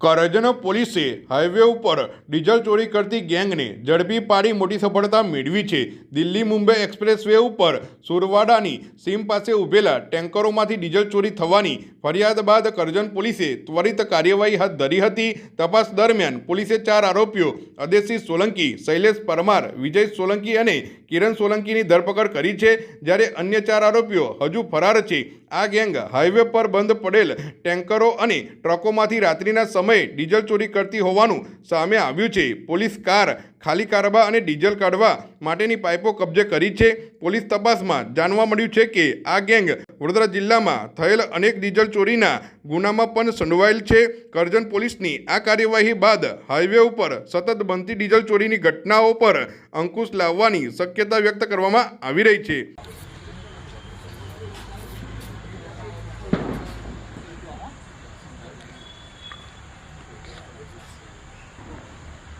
કરજણ પોલીસે હાઈવે ઉપર ડીઝલ ચોરી કરતી ગેંગને ઝડપી પાડી મોટી સફળતા મેળવી છે. દિલ્હી મુંબઈ એક્સપ્રેસ વે ઉપર સુરવાડાની સીમ પાસે ઊભેલા ટેન્કરોમાંથી ડીઝલ ચોરી થવાની ફરિયાદ બાદ કરજણ પોલીસે ત્વરિત કાર્યવાહી હાથ ધરી હતી. તપાસ દરમિયાન પોલીસે ચાર આરોપીઓ, અદેશી સોલંકી, શૈલેષ પરમાર, વિજય સોલંકી અને કિરણ સોલંકીની ધરપકડ કરી છે. જ્યારે અન્ય ચાર આરોપીઓ હજુ ફરાર છે આ ગેંગ હાઈવે પર બંધ પડેલ ટેન્કરો અને ટ્રકોમાંથી રાત્રિના સમયે ડીઝલ ચોરી કરતી હોવાનું સામે આવ્યું છે. પોલીસ કાર ખાલી કારવા અને ડીઝલ કાઢવા માટેની પાઇપો કબજે કરી છે. પોલીસ તપાસમાં જાણવા મળ્યું છે કે આ ગેંગ વડોદરા જિલ્લામાં થયેલ અનેક ડીઝલ ચોરીના ગુનામાં પણ સંડોવાયેલ છે. કરજણ પોલીસની આ કાર્યવાહી બાદ હાઈવે ઉપર સતત બનતી ડીઝલ ચોરીની ઘટનાઓ પર અંકુશ લાવવાની શક્યતા વ્યક્ત કરવામાં આવી રહી છે.